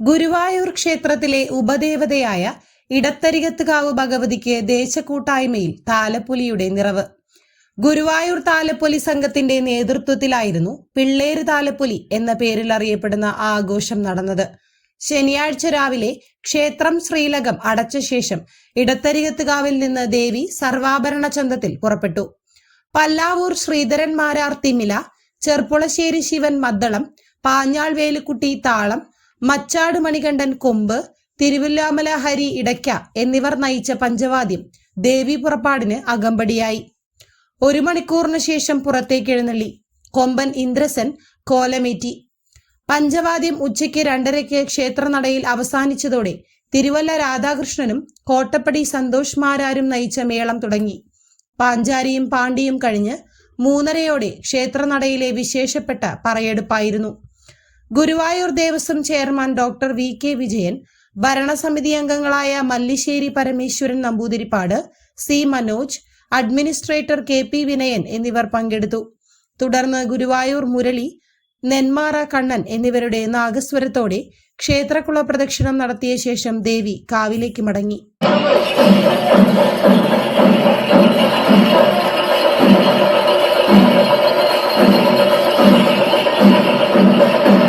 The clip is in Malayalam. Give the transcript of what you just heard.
ഗുരുവായൂർ ക്ഷേത്രത്തിലെ ഉപദേവതയായ ഇടത്തരികത്തുകാവ് ഭഗവതിക്ക് ദേശക്കൂട്ടായ്മയിൽ താലപ്പൊലിയുടെ നിറവ്. ഗുരുവായൂർ താലപ്പൊലി സംഘത്തിന്റെ നേതൃത്വത്തിലായിരുന്നു പിള്ളേര് താലപ്പൊലി എന്ന പേരിൽ അറിയപ്പെടുന്ന ആഘോഷം നടന്നത്. ശനിയാഴ്ച രാവിലെ ക്ഷേത്രം ശ്രീലകം അടച്ച ശേഷം ഇടത്തരികത്തുകാവിൽ നിന്ന് ദേവി സർവാഭരണ ചന്തത്തിൽ പുറപ്പെട്ടു. പല്ലാവൂർ ശ്രീധരൻ മാരാർ തിമില ചെർപ്പുളശ്ശേരി ശിവൻ മദ്ദളം പാഞ്ഞാൾ വേലുക്കുട്ടി താളം മച്ചാട് മണികണ്ഠൻ കൊമ്പ് തിരുവില്ലാമല ഹരി ഇടയ്ക്ക എന്നിവർ നയിച്ച പഞ്ചവാദ്യം ദേവി പുറപ്പാടിന് അകമ്പടിയായി. ഒരു മണിക്കൂറിന് ശേഷം പുറത്തേക്ക് എഴുന്നള്ളി. കൊമ്പൻ ഇന്ദ്രസൻ കോലമേറ്റി. പഞ്ചവാദ്യം ഉച്ചയ്ക്ക് രണ്ടരയ്ക്ക് ക്ഷേത്രനടയിൽ അവസാനിച്ചതോടെ തിരുവല്ല രാധാകൃഷ്ണനും കോട്ടപ്പടി സന്തോഷ് മാരാരും നയിച്ച മേളം തുടങ്ങി. പാഞ്ചാരിയും പാണ്ടിയും കഴിഞ്ഞ് മൂന്നരയോടെ ക്ഷേത്രനടയിലെ വിശേഷപ്പെട്ട പറയെടുപ്പായിരുന്നു. Guruvayur Devaswom chairman doctor V K Vijayan ഭരണസമിതി അംഗങ്ങളായ Mallissery Parameswaran Namboothiripad C Manoj administrator K P Vinayan എന്നിവർ പങ്കെടുത്തു. തുടർന്ന് ഗുരുവായൂർ മുരളി നെന്മാറ കണ്ണൻ എന്നിവരുടെ നാഗസ്വരത്തോടെ ക്ഷേത്രക്കുള പ്രദക്ഷിണം നടത്തിയ ശേഷം ദേവി കാവിലേക്ക് മടങ്ങി.